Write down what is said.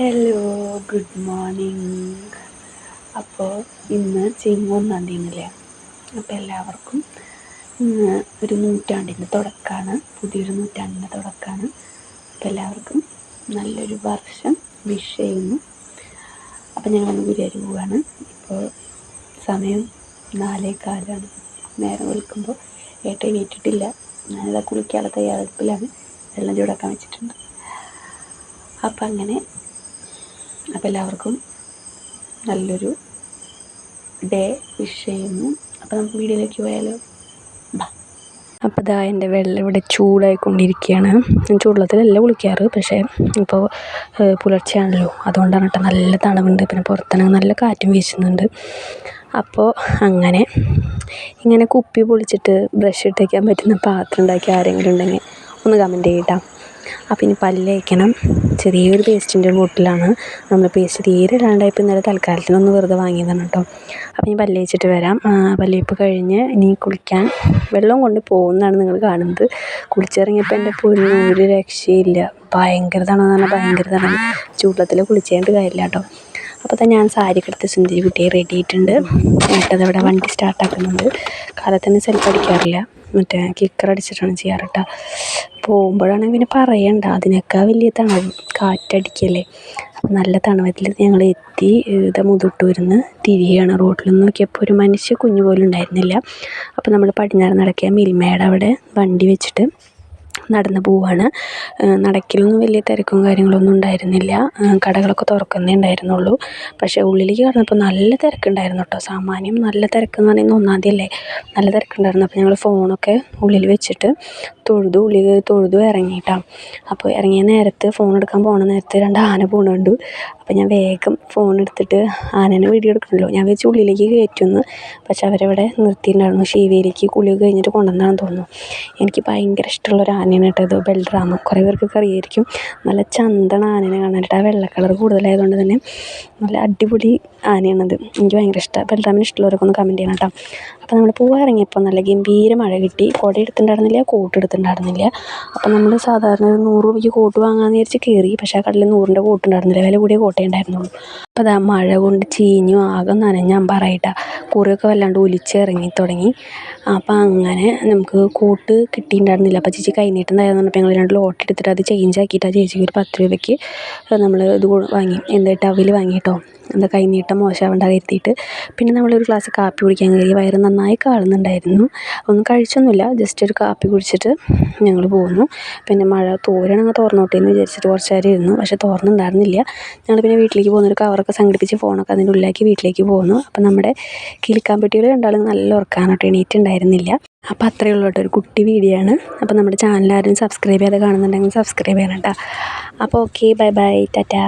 Hello good morning അപ്പോൾ ഇന്ന് ചിങ്ങൊന്നാം തീയതിയല്ലേ? അപ്പോൾ എല്ലാവർക്കും ഇന്ന് ഒരു നൂറ്റാണ്ടിന്റെ തുടക്കമാണ് പുതിയൊരു നൂറ്റാണ്ടിന്റെ തുടക്കമാണ് അപ്പോൾ എല്ലാവർക്കും നല്ലൊരു വർഷം വിഷ് ചെയ്യുന്നു. അപ്പോൾ ഞങ്ങളൊന്ന് ഗുരുവായൂർ പോവുകയാണ് ഇപ്പോൾ സമയം നാലേ കാലാണ് നേരം വിളിക്കുമ്പോൾ ഏട്ടൻ എണീറ്റിട്ടില്ല. ഞാനിതാ കുളിക്കാനുള്ള തയ്യാറെടുപ്പിലാണ്. വെള്ളം ചൂടാക്കാൻ വെച്ചിട്ടുണ്ട്. അപ്പം അങ്ങനെ അപ്പോൾ എല്ലാവർക്കും നല്ലൊരു ഡേ വിഷ് ചെയ്യുന്നു. അപ്പോൾ നമുക്ക് വീഡിയോയിലേക്ക് പോയാലോ? അപ്പോൾ ഇതാ എന്റെ വെള്ളം ഇവിടെ ചൂടായിക്കൊണ്ടിരിക്കുകയാണ്. ഞാൻ ചൂടുള്ളത്തിലല്ല കുളിക്കാറ് പക്ഷേ ഇപ്പോൾ പുലർച്ചെയാണല്ലോ. അതുകൊണ്ടാണ് കേട്ടോ നല്ല തണവുണ്ട്. പിന്നെ പുറത്താണെങ്കിൽ നല്ല കാറ്റും വീശുന്നുണ്ട്. അപ്പോൾ അങ്ങനെ ഇങ്ങനെ കുപ്പി പൊളിച്ചിട്ട് ബ്രഷ് ഇട്ടേക്കാൻ പറ്റുന്ന പാത്രം ഉണ്ടാക്കി ആരെങ്കിലും ഉണ്ടെങ്കിൽ ഒന്ന് കമന്റ് ചെയ്യട്ടോ അപ്പോൾ ഇനി പല്ല് തേക്കണം. ചെറിയൊരു പേസ്റ്റിന്റെ ബോട്ടിലാണ് നമ്മൾ പേസ്റ്റ് തീരെ ഇല്ലാണ്ടായപ്പോൾ ഇന്നലെ തൽക്കാലത്തിനൊന്ന് വെറുതെ വാങ്ങിയതാണ് കേട്ടോ. അപ്പോൾ ഇനി പല്ല് തേച്ചിട്ട് വരാം. പല്ലേപ്പ് കഴിഞ്ഞ് ഇനി കുളിക്കാൻ വെള്ളം കൊണ്ട് പോകുന്നതാണ് നിങ്ങൾ കാണുന്നത്. കുളിച്ചിറങ്ങിയപ്പോൾ എന്റെ പൊന്നു ഒരു രക്ഷയില്ല. ഭയങ്കര തണമെന്ന് പറഞ്ഞാൽ ഭയങ്കര തണവ് ചൂട്ടത്തിൽ കുളിച്ചേണ്ട കാര്യമില്ല കേട്ടോ. അപ്പോൾ തന്നെ ഞാൻ സാരി എടുത്ത് സുന്ദരി കുട്ടിയെ റെഡി ആയിട്ടുണ്ട്. ഏട്ടത് അവിടെ വണ്ടി സ്റ്റാർട്ടാക്കുന്നുണ്ട് കാലത്തന്നെ സെൽഫ് അടിക്കാറില്ല. മറ്റേ കിക്കർ അടിച്ചിട്ടാണ് ചെയ്യാറ് കേട്ടോ പോകുമ്പോഴാണെങ്കിൽ പിന്നെ പറയണ്ട. അതിനേക്കാൾ വലിയ തണുപ്പ് കാറ്റടിക്കല്ലേ. അപ്പം നല്ല തണുപ്പത്തിൽ ഞങ്ങൾ എത്തി ഇത് മുതുട്ടൂരിൽ നിന്ന് തിരിയുകയാണ് റോഡിൽ നിന്ന് നോക്കിയപ്പോൾ ഒരു മനുഷ്യ കുഞ്ഞു പോലും ഉണ്ടായിരുന്നില്ല. അപ്പോൾ നമ്മൾ പടിഞ്ഞാറ് നടക്കിയ മിൽമയുടെ അവിടെ വണ്ടി വെച്ചിട്ട് നടന്ന് പോവുകയാണ് നടക്കലൊന്നും വലിയ തിരക്കും കാര്യങ്ങളൊന്നും ഉണ്ടായിരുന്നില്ല. കടകളൊക്കെ തുറക്കുന്നേ ഉണ്ടായിരുന്നുള്ളൂ. പക്ഷേ ഉള്ളിലേക്ക് കടന്നപ്പോൾ നല്ല തിരക്കുണ്ടായിരുന്നു കേട്ടോ സാമാന്യം നല്ല തിരക്കെന്ന് പറയുന്നത് ഒന്നാം തീയതി അല്ലേ നല്ല തിരക്കുണ്ടായിരുന്നു. അപ്പോൾ ഞങ്ങൾ ഫോണൊക്കെ ഉള്ളിൽ വെച്ചിട്ട് തൊഴുതു ഉള്ളിൽ തൊഴുതു ഇറങ്ങിയിട്ടാണ് അപ്പോൾ ഇറങ്ങിയ നേരത്ത് ഫോൺ എടുക്കാൻ പോണ നേരത്ത് രണ്ട് ആന പോണ അപ്പോൾ ഞാൻ വേഗം ഫോൺ എടുത്തിട്ട് ആനേനെ വീഡിയോ എടുക്കണമല്ലോ. ഞാൻ വിചാരിച്ചു ഉള്ളിലേക്ക് കയറ്റുമെന്ന്. പക്ഷെ അവരവിടെ നിർത്തിയിട്ടുണ്ടായിരുന്നു. ശിവയിലേക്ക് കുളി കഴിഞ്ഞിട്ട് കൊണ്ടുവന്നതാണെന്ന് തോന്നുന്നു. എനിക്ക് ഭയങ്കര ഇഷ്ടമുള്ള ഒരു ആനയാണ് കേട്ടോ ഇത്. ബൽറാം കുറേ പേർക്കൊക്കെ അറിയായിരിക്കും. നല്ല ചന്തണ ആനേനെ കാണാനായിട്ട് ആ വെള്ള കളർ കൂടുതലായതുകൊണ്ട് തന്നെ നല്ല അടിപൊളി ആനയാണത്. എനിക്ക് ഭയങ്കര ഇഷ്ടമാണ് ബെൽഡ്രാമിന് ഇഷ്ടമുള്ളവരൊക്കെ ഒന്ന് കമന്റ് ചെയ്യണം കേട്ടോ. അപ്പോൾ നമ്മൾ പോകാൻ ഇറങ്ങിയപ്പോൾ നല്ല ഗംഭീര മഴ കിട്ടി. കുട എടുത്തിട്ടുണ്ടായിരുന്നില്ല കോട്ട് എടുത്തിട്ടുണ്ടായിരുന്നില്ല. അപ്പോൾ നമ്മൾ സാധാരണ ഒരു നൂറ് രൂപയ്ക്ക് കോട്ട് വാങ്ങാമെന്ന് വിചാരിച്ച് കയറി. പക്ഷേ ആ കടലിൽ നൂറിന്റെ കോട്ട് ഉണ്ടായിരുന്നില്ല വില കൂടിയ കോട്ടേ ഉണ്ടായിരുന്നുള്ളൂ അപ്പോൾ അതാ മഴ കൊണ്ട് ചീഞ്ഞു ആകെ നനഞ്ഞ അമ്പാറായിട്ടാണ് കുറിയൊക്കെ വല്ലാണ്ട് ഒലിച്ചിറങ്ങി തുടങ്ങി. അപ്പോൾ അങ്ങനെ നമുക്ക് കൂട്ട് കിട്ടിയിട്ടുണ്ടായിരുന്നില്ല അപ്പോൾ ചേച്ചി കൈ നീട്ടുണ്ടായിരുന്നു പറഞ്ഞപ്പോൾ ഞങ്ങൾ രണ്ട് ലോട്ട് എടുത്തിട്ട് അത് ചേഞ്ച് ആക്കിയിട്ട് ആ ചേച്ചിക്ക് ഒരു പത്ത് രൂപയ്ക്ക് നമ്മൾ ഇത് വാങ്ങി എന്താ ടവൽ വാങ്ങി കേട്ടോ എന്താ കൈനീട്ടം മോശമാവണ്ട കരുതിയിട്ട്. പിന്നെ നമ്മളൊരു ഗ്ലാസ് കാപ്പി കുടിക്കാൻ കയറി വയറ് നന്നായി കാളുന്നുണ്ടായിരുന്നു. ഒന്നും കഴിച്ചൊന്നുമില്ല. ജസ്റ്റ് ഒരു കാപ്പി കുടിച്ചിട്ട് ഞങ്ങൾ പോന്നു. പിന്നെ മഴ തോരണങ്ങ് തോർന്നോട്ടെ എന്ന് വിചാരിച്ചിട്ട് കുറച്ച് നേരം ഇരുന്നു. പക്ഷേ തോർന്നുണ്ടായിരുന്നില്ല. ഞങ്ങൾ പിന്നെ വീട്ടിലേക്ക് പോകുന്നൊരു കവറൊക്കെ സംഘടിപ്പിച്ച് ഫോണൊക്കെ അതിന്റെ ഉള്ളിലാക്കി വീട്ടിലേക്ക് പോന്നു. അപ്പം നമ്മുടെ കിളിക്കാൻപെട്ടികൾ രണ്ടാളും നല്ല ഉറക്കാണ് എണീറ്റുണ്ടായിരുന്നില്ല. അപ്പോൾ അത്രയേ ഉള്ളൂ കേട്ടോ. ഒരു കുട്ടി വീഡിയോ ആണ്. അപ്പോൾ നമ്മുടെ ചാനൽ ആരും സബ്സ്ക്രൈബ് ചെയ്യാതെ കാണുന്നുണ്ടെങ്കിൽ സബ്സ്ക്രൈബ് ചെയ്യണം കേട്ടോ. അപ്പോൾ ഓക്കെ ബൈ ബൈ ടാറ്റാ